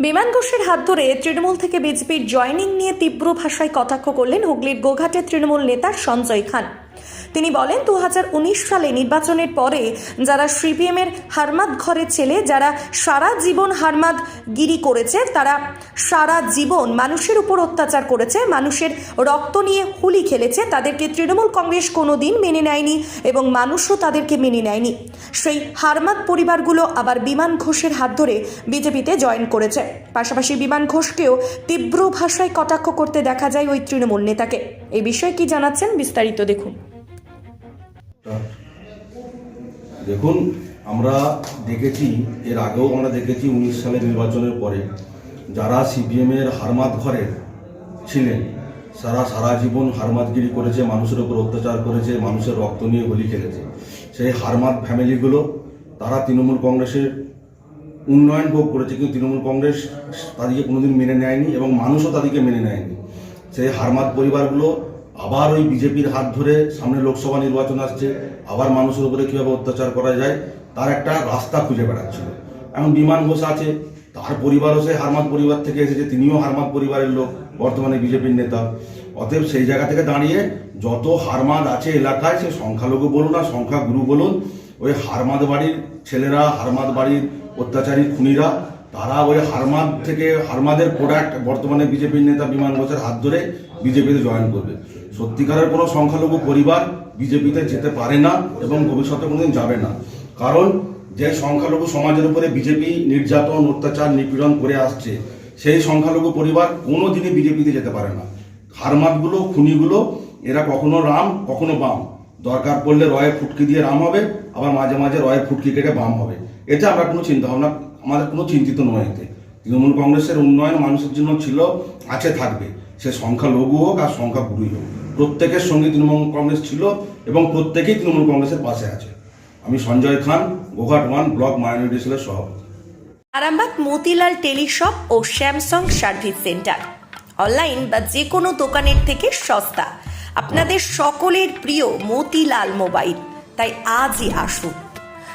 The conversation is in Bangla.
বিমান ঘোষের হাত ধরে তৃণমূল থেকে বিজেপির জয়নিং নিয়ে তীব্র ভাষায় কটাক্ষ করলেন হুগলির গোঘাটে তৃণমূল নেতা সঞ্জয় খান। তিনি বলেন দু হাজার উনিশ সালে নির্বাচনের পরে যারা সিপিএমের হারমাদ ঘরের ছেলে, যারা সারা জীবন হারমাদ গিরি করেছে, তারা সারা জীবন মানুষের উপর অত্যাচার করেছে, মানুষের রক্ত নিয়ে হুলি খেলেছে, তাদেরকে তৃণমূল কংগ্রেস কোনো দিন মেনে নেয়নি এবং মানুষও তাদেরকে মেনে নেয়নি। সেই হারমাদ পরিবারগুলো আবার বিমান ঘোষের হাত ধরে বিজেপিতে জয়েন করেছে। পাশাপাশি বিমান ঘোষকেও তীব্র ভাষায় কটাক্ষ করতে দেখা যায় ওই তৃণমূল নেতাকে। এই বিষয়ে কি জানাচ্ছেন বিস্তারিত দেখুন। দেখুন, আমরা দেখেছি, এর আগেও আমরা দেখেছি উনিশ সালের নির্বাচনের পরে যারা সিপিএমের হারমাত ঘরের ছিলেন, সারা সারা জীবন হারমাতগিরি করেছে, মানুষের উপর অত্যাচার করেছে, মানুষের রক্ত নিয়ে হোলি খেলেছে। সেই হারমাত ফ্যামিলিগুলো তারা তৃণমূল কংগ্রেসের উন্নয়ন ভোগ করেছে, কিন্তু তৃণমূল কংগ্রেস তাদেরকে কোনোদিন মেনে নেয়নি এবং মানুষও তাদেরকে মেনে নেয়নি। সেই হারমাত পরিবারগুলো আবার ওই বিজেপির হাত ধরে সামনে লোকসভা নির্বাচন আসছে, আবার মানুষের উপরে কীভাবে অত্যাচার করা যায়, তার একটা রাস্তা খুঁজে বেড়াচ্ছিল। এমন বিমান ঘোষ আছে, তার পরিবারও সেই হারমাদ পরিবার থেকে এসেছে, তিনিও হারমাদ পরিবারের লোক, বর্তমানে বিজেপির নেতা। অতএব সেই জায়গা থেকে দাঁড়িয়ে যত হারমাদ আছে এলাকায়, সে সংখ্যালঘু বলুন আর সংখ্যাগুরু বলুন, ওই হারমাদ বাড়ির ছেলেরা, হারমাদ বাড়ির অত্যাচারী খুনিরা তারা ওই হারমাদ থেকে হারমাদের প্রোডাক্ট বর্তমানে বিজেপির নেতা বিমান ঘোষের হাত ধরে বিজেপিতে জয়েন করবে। সত্যিকারের কোনো সংখ্যালঘু পরিবার বিজেপিতে যেতে পারে না এবং ভবিষ্যতে কোনোদিন যাবে না। কারণ যে সংখ্যালঘু সমাজের উপরে বিজেপি নির্যাতন, অত্যাচার, নিপীড়ন করে আসছে, সেই সংখ্যালঘু পরিবার কোনো দিনই বিজেপিতে যেতে পারে না। হারমাতগুলো খুনিগুলো, এরা কখনো রাম, কখনো বাম। দরকার পড়লে রয়ের ফুটকি দিয়ে রাম হবে, আবার মাঝে মাঝে রয়ের ফুটকি কেটে বাম হবে। এতে আমরা কোনো চিন্তা ভাবনা আমাদের কোনো চিন্তিত নয় এতে। তৃণমূল কংগ্রেসের উন্নয়ন মানুষের জন্য ছিল, আছে, থাকবে। সে সংখ্যা লঘু হোক আর সংখ্যাগুরুই হোক। প্রত্যেকের সঙ্গে তৃণমূল কংগ্রেস ছিল এবং প্রত্যেকেই তৃণমূল কংগ্রেসের পাশে আছে। আমি Sanjay Khan, Goghat one, block minority সেলের সভাপতি। আরামবাগ মতিলাল টেলিশপ ও স্যামসাং সার্ভিস সেন্টার। অনলাইন বা যে কোনো দোকানের থেকে সস্তা। আপনাদের সকলের প্রিয় মতিলাল মোবাইল। তাই আজই আসুন।